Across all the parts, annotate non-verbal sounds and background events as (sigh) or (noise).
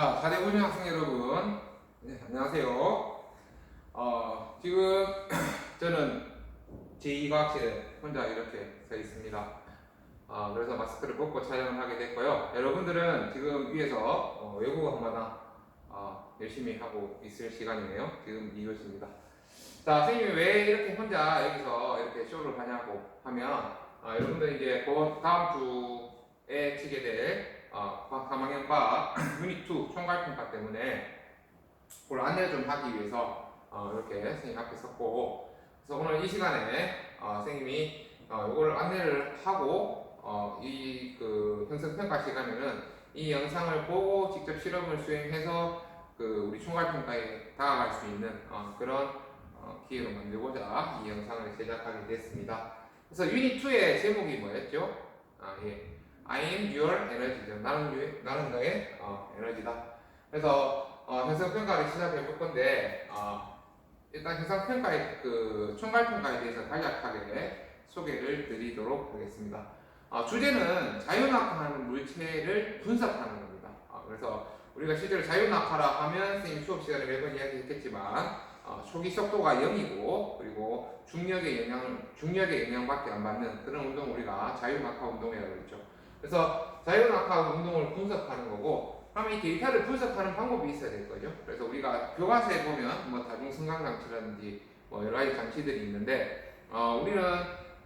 자, 4대 운영 학생 여러분, 네, 안녕하세요. 어, 지금 (clears throat) 저는 제2과학실에 혼자 이렇게 서 있습니다. 어, 그래서 마스크를 벗고 촬영을 하게 됐고요. 여러분들은 지금 위에서 어, 외국어 한마당 어, 열심히 하고 있을 시간이네요. 지금 이것입니다. 자, 선생님이 왜 이렇게 혼자 여기서 이렇게 쇼를 하냐고 하면 어, 여러분들 이제 그 다음 주에 치게 될 어, 가망형과 (clears throat) 유닛 2 총괄평가 때문에 그걸 안내를 좀 하기 위해서 어, 이렇게 선생님 앞에 섰고 그래서 오늘 이 시간에 어, 선생님이 어, 이걸 안내를 하고 어, 이그 형성평가 시간에는 이 영상을 보고 직접 실험을 수행해서 그 우리 총괄평가에 다가갈 수 있는 어, 그런 어, 기회로 만들고자 이 영상을 제작하게 됐습니다. 그래서 유닛 2의 제목이 뭐였죠? 아, 예. I am your energy죠. 나는, 유- 나는 너의 어, 에너지다. 그래서 어, 형성평가를 시작해 볼 건데 어, 일단 형성평가의 그 총괄평가에 대해서 간략하게 소개를 드리도록 하겠습니다. 어, 주제는 자유낙하하는 물체를 분석하는 겁니다. 어, 그래서 우리가 실제로 자유낙하라 하면 선생님 수업 시간에 매번 이야기했겠지만 어, 초기 속도가 0이고 그리고 중력의 영향을 중력의 영향밖에 안 받는 그런 운동 우리가 자유낙하 운동이라고 그랬죠. 그래서 자유낙하 운동을 분석하는 거고 그러면 이 데이터를 분석하는 방법이 있어야 될 거죠. 그래서 우리가 교과서에 보면 뭐 다중성강 장치라든지 뭐 여러 가지 장치들이 있는데 어, 우리는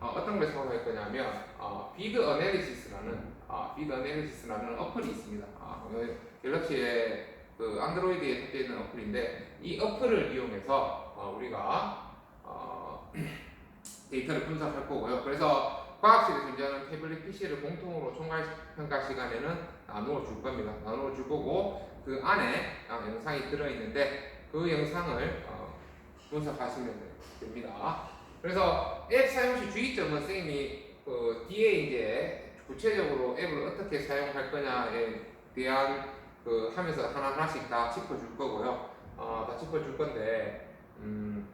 어, 떤 걸 사용할 거냐면 어, 비드 어널리시스라는 어, 비드 어널리시스라는 어플이 있습니다. 어, 그 갤럭시의 그 안드로이드에 탑재되어 있는 어플인데 이 어플을 이용해서 어, 우리가 어, (clears throat) 데이터를 분석할 거고요. 그래서 과학실에 존재하는 태블릿 PC를 공통으로 총괄 평가 시간에는 나누어 줄 겁니다. 나누어 줄 거고 그 안에 아, 영상이 들어 있는데 그 영상을 어, 분석하시면 됩니다. 그래서 앱 사용 시 주의점은 선생님이 그 뒤에 이제 구체적으로 앱을 어떻게 사용할 거냐에 대한 그 하면서 하나 하나씩 다 짚어줄 거고요. 어, 다 짚어줄 건데 음,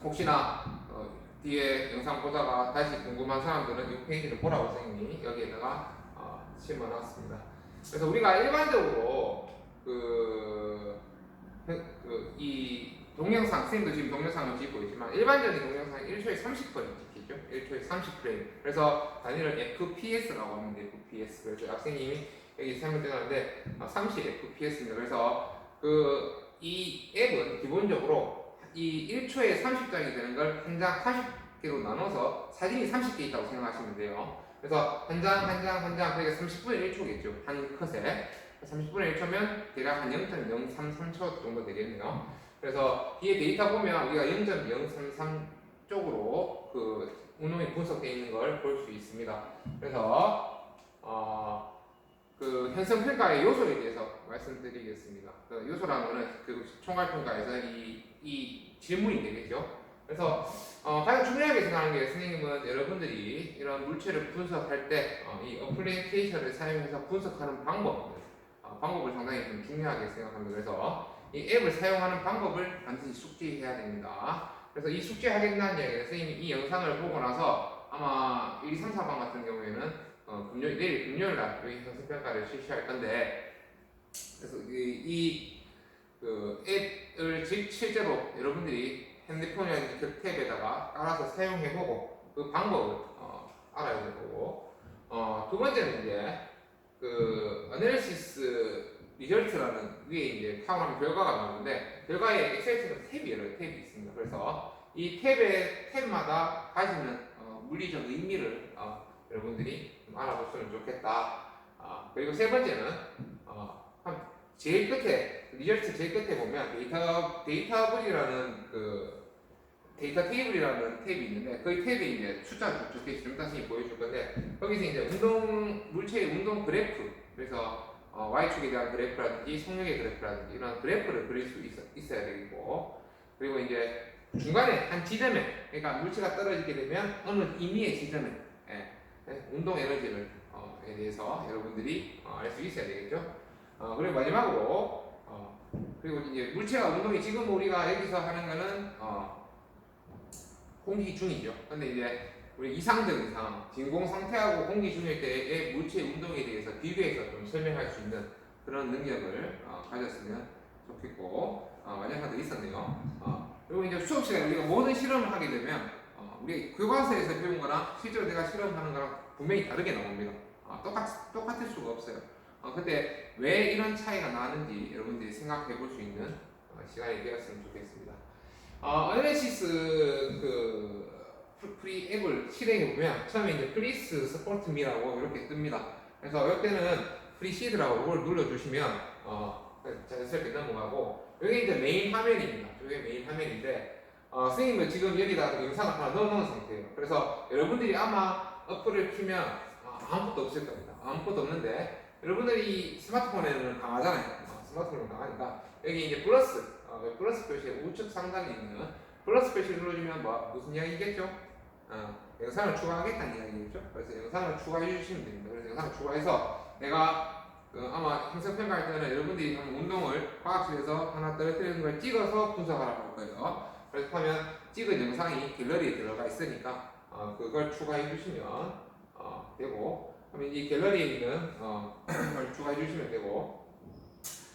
혹시나 어, 뒤에 영상 보다가 다시 궁금한 사람들은 이 페이지를 보라고 선생님이 여기에다가 어, 심어놨습니다. 그래서 우리가 일반적으로 그, 그, 이 동영상, 선생님도 지금 동영상을 찍고 있지만 일반적인 동영상 1초에 30분 찍히죠. 1초에 30프레임. 그래서 단위를 FPS라고 합니다. FPS. 그래서 학생님이 여기 설명드렸는데 30 FPS입니다. 그래서 그 이 앱은 기본적으로 이 1초에 30장이 되는 걸 한 장 40개로 나눠서 사진이 30개 있다고 생각하시면 돼요. 그래서 한 장, 한 장, 한 장, 그러니까 30분의 1초겠죠. 한 컷에. 30분의 1초면 대략 한 0.033초 정도 되겠네요. 그래서 뒤에 데이터 보면 우리가 0.033 쪽으로 그 운동이 분석되어 있는 걸 볼 수 있습니다. 그래서 어, 그 현성 평가의 요소에 대해서 말씀드리겠습니다. 그 요소라는 거는 그 총괄 평가에서 이, 이 질문이 되겠죠. 그래서 어, 가장 중요하게 생각하는 게 선생님은 여러분들이 이런 물체를 분석할 때 어, 이 어플리케이션을 사용해서 분석하는 방법, 어, 방법을 상당히 좀 중요하게 생각합니다. 그래서 이 앱을 사용하는 방법을 반드시 숙지해야 됩니다. 그래서 이 숙지하겠다는 이야기는 선생님이 이 영상을 보고 나서 아마 1, 2, 3, 4방 같은 경우에는 어, 금요일, 내일 금요일 날 여기 형성평가를 실시할 건데 그래서 이, 이 그 앱을 실- 실제로 여러분들이 핸드폰이나 그 탭에다가 깔아서 사용해보고 그 방법을 어, 알아야 될 거고 어, 두 번째는 이제 그 어널리시스 리절트라는 위에 이제 타고나면 결과가 나오는데 결과에 엑셀처럼 탭이 여러 탭이 있습니다. 그래서 이 탭의 탭마다 가지는 어, 물리적 의미를 어, 여러분들이 좀 알아보시면 좋겠다. 아, 그리고 세 번째는 어, 한 제일 끝에 리절트 제일 끝에 보면 데이터 데이터블이라는 그 데이터 테이블이라는 탭이 있는데 그 탭에 이제 숫자가 적혀 있으면 다시 보여줄 건데 거기서 이제 운동 물체의 운동 그래프 그래서 어, y축에 대한 그래프라든지 속력의 그래프라든지 이런 그래프를 그릴 수 있어, 있어야 되겠고 그리고 이제 중간에 한 지점에 그러니까 물체가 떨어지게 되면 어느 임의의 지점에 예, 예, 운동 에너지를 어, 에 대해서 여러분들이 어, 알 수 있어야 되겠죠. 어, 그리고 마지막으로 어, 그리고 이제 물체가 운동이 지금 우리가 여기서 하는 거는 어, 공기 중이죠. 근데 이제 우리 이상적인 상황, 진공 상태하고 공기 중일 때의 물체 운동에 대해서 비교해서 좀 설명할 수 있는 그런 능력을 어, 가졌으면 좋겠고 어, 만약 하나 더 있었네요. 어, 그리고 이제 수업 시간에 우리가 모든 실험을 하게 되면 어, 우리 교과서에서 배운 거랑 실제로 내가 실험하는 거랑 분명히 다르게 나옵니다. 어, 똑같 똑같을 수가 없어요. 어, 근데 왜 이런 차이가 나는지 여러분들이 생각해 볼 수 있는 어, 시간이 되었으면 좋겠습니다. 어, 어네시스 그 프- 프리 앱을 실행해 보면 처음에 이제 플리스 서포트 미라고 이렇게 뜹니다. 그래서 이때는 프리 시드라고 이걸 눌러주시면 어, 자연스럽게 넘어가고 여기 이제 메인 화면입니다. 이게 메인 화면인데 어, 선생님은 지금 여기다 영상을 하나 넣어놓은 상태예요. 그래서 여러분들이 아마 어플을 키면 아, 아무것도 없을 겁니다. 아무것도 없는데 여러분들이 스마트폰에는 강하잖아요. 어, 스마트폰은 강하니까 여기 이제 플러스 어, 그 플러스 표시의 우측 상단에 있는 플러스 표시를 눌러주면 뭐 무슨 이야기겠죠? 어, 영상을 추가하겠다는 이야기겠죠? 그래서 영상을 추가해 주시면 됩니다. 그래서 영상을 추가해서 내가 그 아마 행성 평가할 때는 여러분들이 운동을 과학실에서 하나 떨어뜨리는 걸 찍어서 분석하라고 할 거예요. 하면 찍은 영상이 갤러리에 들어가 있으니까 어, 그걸 추가해 주시면 어, 되고 그러면 이 갤러리에 있는 어, (clears throat) 걸 추가해 주시면 되고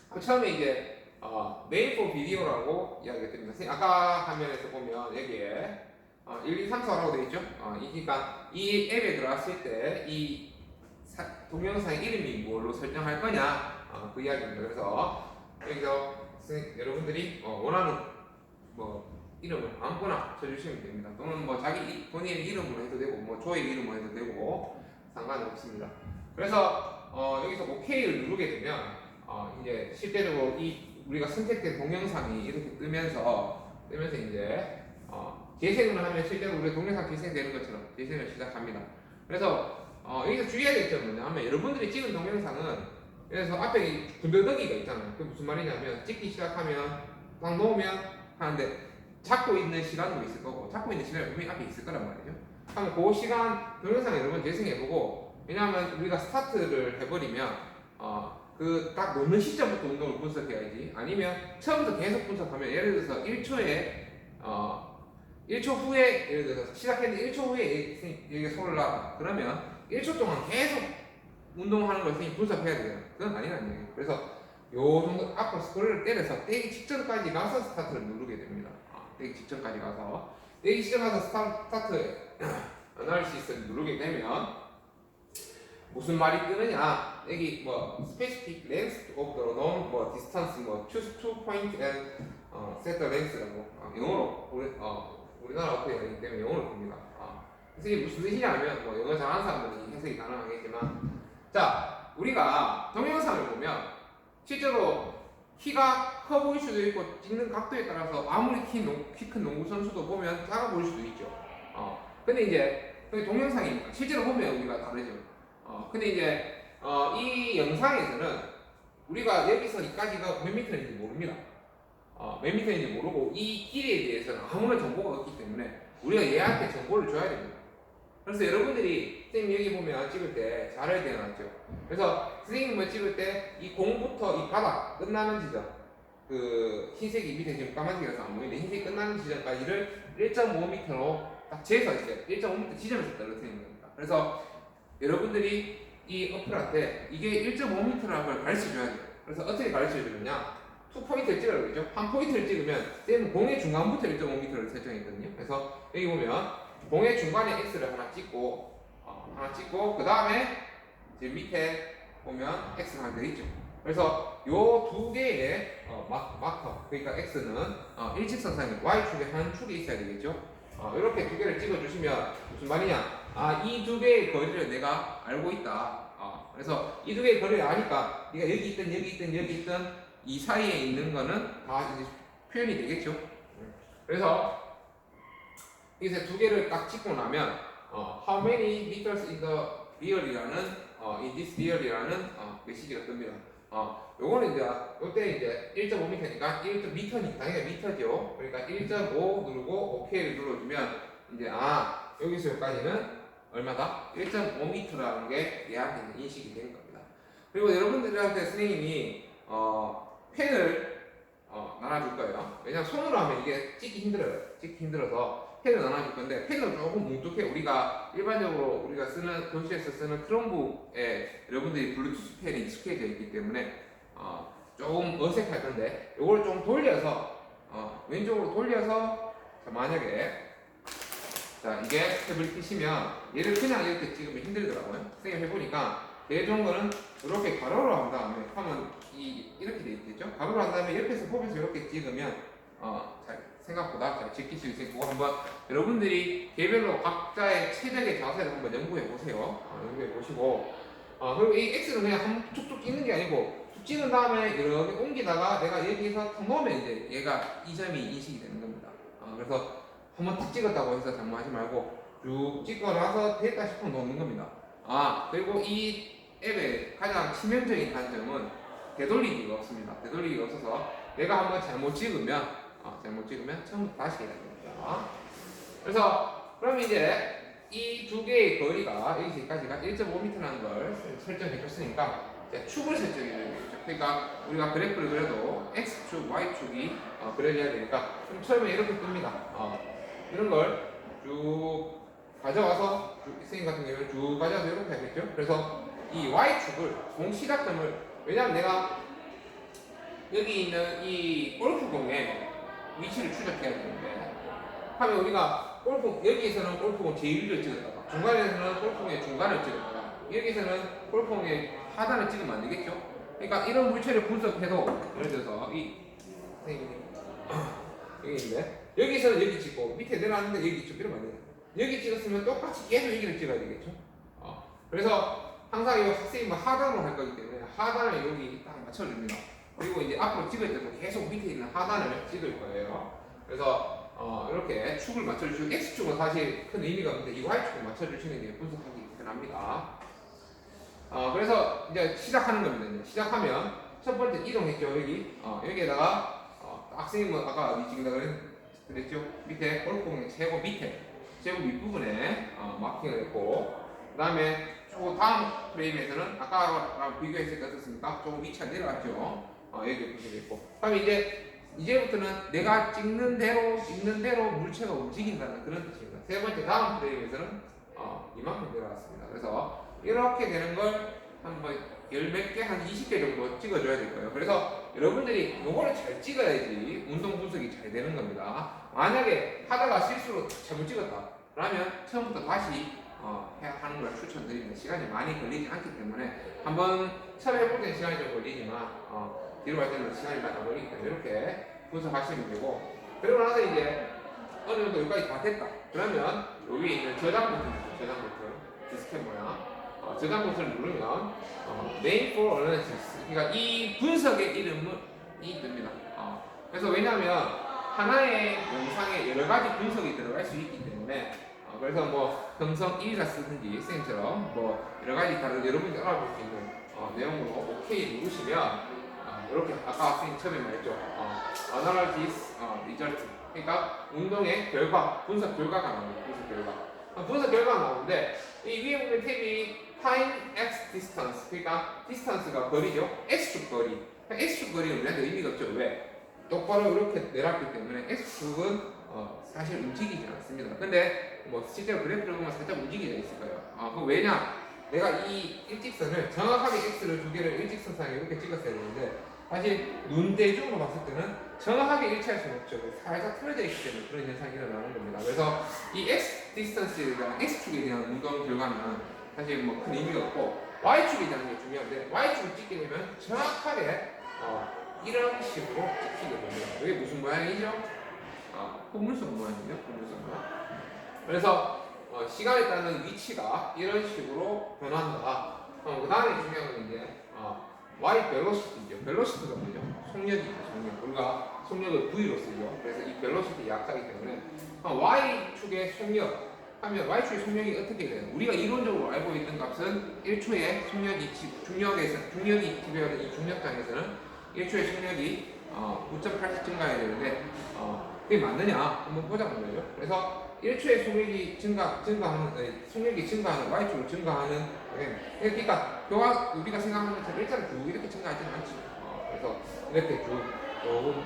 그럼 처음에 이제 어, 메인 포 비디오라고 이야기가 됩니다. 아까 화면에서 보면 여기에 어, 1, 2, 3, 4라고 되어 있죠? 어, 이- 그러니까 이 앱에 들어왔을 때 이 동영상 이름이 뭘로 설정할 거냐 어, 그 이야기입니다. 그래서 여기서 여러분들이 어, 원하는 뭐 이름을 아무거나 쳐주시면 됩니다. 또는 뭐 자기 이- 본인의 이름으로 해도 되고 뭐 조의 이름으로 해도 되고 상관은 없습니다. 그래서 어, 여기서 OK를 누르게 되면 어, 이제 실제적으로 이 우리가 선택된 동영상이 이렇게 뜨면서 뜨면서 이제 어, 재생을 하면 실제로 우리가 동영상 재생되는 것처럼 재생을 시작합니다. 그래서 어, 여기서 주의해야 될 점은 뭐냐면 여러분들이 찍은 동영상은 그래서 앞에 이 군더더기가 있잖아요. 그게 무슨 말이냐면 찍기 시작하면 딱 놓으면 하는데 잡고 있는 시간도 있을 거고 잡고 있는 시간이 분명히 앞에 있을 거란 말이죠. 그러면 그 시간 동영상 여러 번 재생해보고 왜냐하면 우리가 스타트를 해버리면 어, 그 딱 놓는 시점부터 운동을 분석해야지. 아니면 처음부터 계속 분석하면 예를 들어서 1초에 어, 1초 후에 예를 들어서 시작했는데 1초 후에 여기가 손을 놔 그러면 1초 동안 계속 운동하는 걸 분석해야 돼요. 그건 아니라는 얘기예요. 그래서 요 정도 앞으로 스크롤을 때려서 떼기 직전까지 가서 스타트를 누르게 됩니다. 아, 떼기 직전까지 가서. 떼기 직전 가서 스타- 스타트 어널시스를 누르게 되면 무슨 말이 뜨느냐 여기 뭐 specific length of the known 뭐 distance 뭐 choose two point and 어, set the length라고 어, 영어로 우리 어, 우리나라 어플이 아니기 때문에 영어로 봅니다. 아, 그래서 이게 무슨 뜻이냐면 뭐 영어 잘하는 사람들은 해석이 가능하겠지만 자 우리가 동영상을 보면 실제로 키가 커 보일 수도 있고 찍는 각도에 따라서 아무리 키큰 농구 선수도 보면 작아 보일 수도 있죠. 어, 근데 이제 그게 동영상이니까 실제로 보면 우리가 다르죠. 어, 근데 이제 어, 이 영상에서는 우리가 여기서 여기까지가 몇 미터인지 모릅니다. 어, 몇 미터인지 모르고 이 길이에 대해서는 아무런 정보가 없기 때문에 우리가 얘한테 정보를 줘야 됩니다. 그래서 여러분들이 선생님 여기 보면 찍을 때 잘을 되어놨죠. 그래서 선생님을 찍을 때 이 공부터 이 바닥 끝나는 지점 그 흰색이 밑에 지금 까만색이라서 안 보이는데 흰색이 끝나는 지점까지를 1.5m로 딱 재서 이제 1.5m 지점에서 떨어뜨리는 겁니다. 그래서 여러분들이 이 어플한테 이게 1.5m라는 걸 가르쳐 줘야 돼요. 그래서 어떻게 가르쳐 주느냐? 투 포인트를 찍으라고 그러죠. 한 포인트를 찍으면 쌤은 공의 중간부터 1.5m를 설정했거든요. 그래서 여기 보면 공의 중간에 x를 하나 찍고 어, 하나 찍고 그 다음에 지금 밑에 보면 x가 하나 더 있죠. 그래서 요 두 개의 어, 마, 마커 그러니까 x는 어, 일직선상에 y축에 한 축이 있어야 되겠죠. 어, 이렇게 두 개를 찍어주시면 무슨 말이냐? 아, 이 두 개의 거리를 내가 알고 있다. 어, 그래서 이 두 개의 거리를 아니까 네가 여기 있든 여기 있든 여기 있든 이 사이에 있는 거는 다 이제 표현이 되겠죠. 음. 그래서 여기서 두 개를 딱 찍고 나면 어, how many meters in the real이라는 어, in this real이라는 어, 메시지가 뜹니다. 어, 요거는 이제 요때 이제 1.5m니까 1.m니 당연히 미터죠. 그러니까 1.5 누르고 OK를 눌러주면 이제 아 여기서 여기까지는 얼마다? 1.5m라는 게 얘한테 인식이 되는 겁니다. 그리고 여러분들한테 선생님이 어, 펜을 어, 나눠줄 거예요. 왜냐면 손으로 하면 이게 찍기 힘들어요. 찍기 힘들어서 펜을 나눠줄 건데 펜은 조금 뭉툭해. 우리가 일반적으로 우리가 쓰는 교실에서 쓰는 크롬북에 여러분들이 블루투스 펜이 익숙해져 있기 때문에 어, 조금 어색할 건데 요걸 좀 돌려서 어, 왼쪽으로 돌려서 자, 만약에 자 이게 탭을 끼시면 얘를 그냥 이렇게 찍으면 힘들더라고요. 선생님 해보니까 제일 좋은 거는 이렇게 가로로 한 다음에 하면 이 이렇게 돼 있겠죠? 가로로 한 다음에 옆에서 홉에서 이렇게 찍으면 어, 잘 생각보다 잘 지킬 수 그거 한번 여러분들이 개별로 각자의 최적의 자세를 한번 연구해 보세요. 어, 연구해 보시고 어, 그리고 이 X는 그냥 한 쭉쭉 찍는 게 아니고 쭉 찍은 다음에 이렇게 옮기다가 내가 여기서 탁 놓으면 이제 얘가 이 점이 인식이 되는 겁니다. 어, 그래서 한번 탁 찍었다고 해서 장무하지 말고 쭉 찍고 나서 됐다 싶으면 놓는 겁니다. 아 그리고 이 앱의 가장 치명적인 단점은 되돌리기가 없습니다. 되돌리기가 없어서 내가 한번 잘못 찍으면 어, 잘못 찍으면 처음부터 다시 해야 됩니다. 그래서 그럼 이제 이 두 개의 거리가 여기까지가 1.5m라는 걸 설정해 줬으니까 축을 설정해 줘야겠죠. 그러니까 우리가 그래프를 그려도 x축, y축이 어, 그려져야 되니까 그럼 처음에 이렇게 뜹니다. 어, 이런 걸 쭉 가져와서 쭉 선생님 같은 경우는 쭉 가져와서 이렇게 하겠죠. 그래서 이 y축을 공 시작점을 왜냐하면 내가 여기 있는 이 골프공의 위치를 추적해야 되는데 하면 우리가 골프 여기에서는 골프공 제일을 찍었다가 중간에서는 골프공의 중간을 찍었다가 여기서는 골프공의 하단을 찍으면 안 되겠죠? 그러니까 이런 물체를 분석해도 예를 들어서 이 선생님 여기 (clears throat) 있는데 여기서는 여기 찍고 밑에 내려왔는데 여기 찍고 이러면 안 돼요. 여기 찍었으면 똑같이 계속 여기를 찍어야 되겠죠? 어. 그래서 항상 이 학생님은 하단으로 할 거기 때문에 하단을 여기 딱 맞춰줍니다. 그리고 이제 앞으로 찍을 때도 계속 밑에 있는 하단을 찍을 거예요. 그래서 어, 이렇게 축을 맞춰주시고 X축은 사실 큰 의미가 없는데 이 Y축을 맞춰주시는 게 분석하기 편합니다. 어, 그래서 이제 시작하는 겁니다. 시작하면 첫 번째 이동했죠 여기 어, 여기에다가 어, 학생님은 아까 어디 찍는다 그랬, 그랬죠 밑에 골프공의 최고 밑에 최고 밑부분에 어, 마킹을 했고 그 다음에 조 다음 프레임에서는 아까랑 비교했을 때 어떻습니까? 조금 위치가 내려갔죠. 어, 여기 보시면 있고. 그럼 이제 이제부터는 내가 찍는 대로 찍는 대로 물체가 움직인다는 그런 뜻입니다. 세 번째 다음 프레임에서는 어, 이만큼 내려왔습니다. 그래서 이렇게 되는 걸 한번 열몇 개, 한 20개 정도 찍어줘야 될 거예요. 그래서 여러분들이 요거를 잘 찍어야지 운동 분석이 잘 되는 겁니다. 만약에 하다가 실수로 잘못 찍었다. 그러면 처음부터 다시 어, 하는 걸 추천드립니다. 시간이 많이 걸리지 않기 때문에 한번 처음 해볼 때는 시간이 좀 걸리지만 어, 뒤로 갈 때는 시간이 많이 안 때문에 이렇게 분석하시면 되고 그리고 나서 이제 어느 정도 여기까지 다 됐다. 그러면 여기 있는 저장 버튼, 저장 버튼, 디스켓 모양 어, 저장 버튼을 누르면 어, Name for Analysis 그러니까 이 분석의 이름은 이 뜹니다. 어, 그래서 왜냐하면 하나의 영상에 여러 가지 분석이 들어갈 수 있기 때문에 어, 그래서 뭐 형성 1이라 쓰든지 쌤처럼 뭐 여러 가지 다른 여러분이 알아볼 수 있는 어, 내용으로 OK 누르시면 어, 이렇게 아까 쌤 처음에 말했죠 어, Analysis 어, Result 그러니까 운동의 결과 분석 결과가 나옵니다 분석 결과 어, 분석 결과가 나오는데 이 위에 보면 탭이 Time X Distance 그러니까 distance가 거리죠 X축 거리 X축 거리는 우리한테 의미가 없죠 왜? 똑바로 이렇게 내놨기 때문에 X축은 어, 사실 움직이지 않습니다. 근데 뭐 실제로 그래프를 보면 살짝 움직이져 있을 거예요. 아, 그 왜냐? 내가 이 일직선을 정확하게 X를 두 개를 일직선상에 이렇게 찍었어야 되는데 사실 눈대중으로 봤을 때는 정확하게 일치할 수는 없죠. 살짝 틀어져 있기 때문에 그런 현상이 일어나는 겁니다. 그래서 이 X 디스턴스에 대한 X축에 대한 운동 결과는 사실 뭐 큰 의미가 없고 Y축에 대한 게 중요한데 Y축을 찍게 되면 정확하게 어, 이런 식으로 찍히게 됩니다. 이게 무슨 모양이죠? 아, 포물선 모양이죠. 포물선 모양. 그래서 어, 시간에 따른 위치가 이런 식으로 변한다. 어, 그 다음에 중요한 건 이제 어, y 벨로시티죠. 벨로시티가 뭐죠? 속력이죠. 속력. 우리가 속력을 V로 쓰죠. 그래서 이 벨로시티 약자이기 때문에 어, y 축의 속력 하면 y 축의 속력이 어떻게 돼요? 우리가 이론적으로 알고 있는 값은 1초에 속력이 지- 중력에서 중력이 지배하는 이 중력장에서는 1초의 속력이 어, 9.8씩 증가해야 되는데 어, 그게 맞느냐 한번 보자는 거예요. 그래서 1초의 속력이 증가 증가하는 속력이 증가하는 y축으로 증가하는 예. 그러니까 교화 우리가 생각하는 것처럼 일자로 쭉 이렇게 증가하지는 않죠. 어, 그래서 이렇게 쭉 조금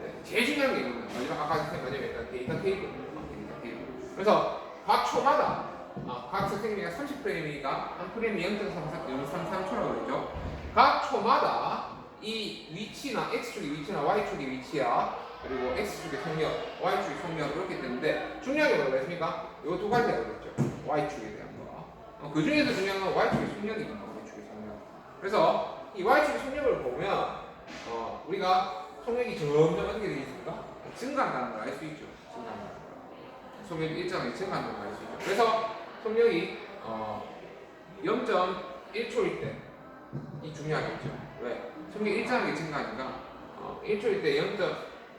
네, 제일 중요한 게 이거는 마지막 아까 선생님 마지막에 했던 데이터 테이블 어, 데이터 테이블. 그래서 각 초마다 어, 각 스택미가 30프레임이니까 한 프레임이 0.33초라고 그러죠. 각 초마다 이 위치나 x축의 위치나 y축의 위치야 그리고 x축의 속력, y축의 속력 그렇게 되는데 중요한 게 뭐가 있습니까? 이두 가지가 그랬죠. y축에 대한 그 중에서 중요한 건 y축의 속력입니다. y축의 속력. 그래서 이 y축의 속력을 보면 어, 우리가 속력이 점점 어떻게 되어 있습니까? 증가한다는 걸 알 수 있죠. 증가한다는 걸. 속력이 일정하게 증가한다는 걸 알 수 있죠. 그래서 속력이 어, 0.1초일 때 이 중요하겠죠. 왜? 속력이 일정하게 증가하니까 어, 1초일 때 0.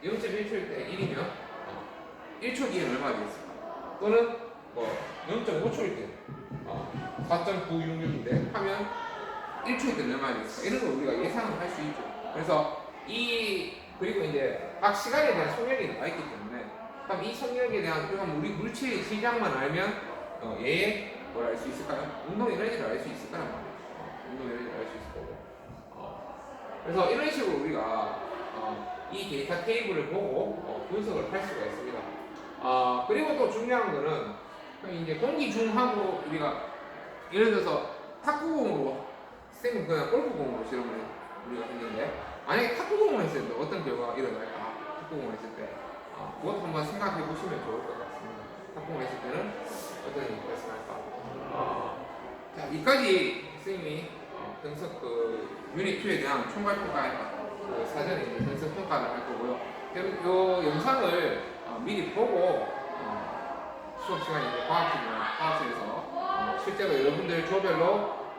0.1초일 때 1이면 어, 1초 뒤에는 얼마 되겠습니까? 또는 뭐 0.5초일 때 어, 4.966인데 하면 1초일 때는 얼마 되겠습니까? 이런 걸 우리가 예상을 할 수 있죠. 그래서 이 그리고 이제 각 시간에 대한 속력이 나와 있기 때문에 그럼 이 속력에 대한 그럼 우리 물체의 시장만 알면 어, 얘의 뭘 알 수 있을까요? 운동 에너지를 알 수 있을 거란 말이에요. 어, 운동 에너지를 알 수 있을 거고. 어, 그래서 이런 식으로 우리가 어, 이 데이터 테이블을 보고 어, 분석을 할 수가 있습니다. 어, 그리고 또 중요한 거는 이제 공기 중하고 우리가 예를 들어서 탁구공으로 쌤은 그냥 골프공으로 실험을 우리가 했는데 만약에 탁구공을 했을 때 어떤 결과가 일어날까? 탁구공을 했을 때 어, 그것도 한번 생각해 보시면 좋을 것 같습니다. 탁구공을 했을 때는 어떤 일이 발생할까? 어, 자, 이까지 쌤이 어, 분석 그 유닛 2에 대한 총괄 평가에 그 사전에 분석 평가를 할 거고요. 그럼 이 영상을 어, 미리 보고 어, 수업 이제 과학실이나 과학실에서 어, 실제로 여러분들 조별로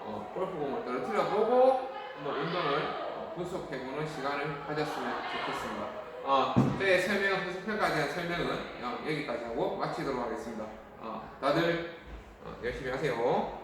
어, 골프공을 떨어뜨려 보고 한번 운동을 어, 분석해보는 시간을 가졌으면 좋겠습니다. 어, 제 설명, 분석 평가에 대한 설명은 어, 여기까지 하고 마치도록 하겠습니다. 어, 다들 어, 열심히 하세요.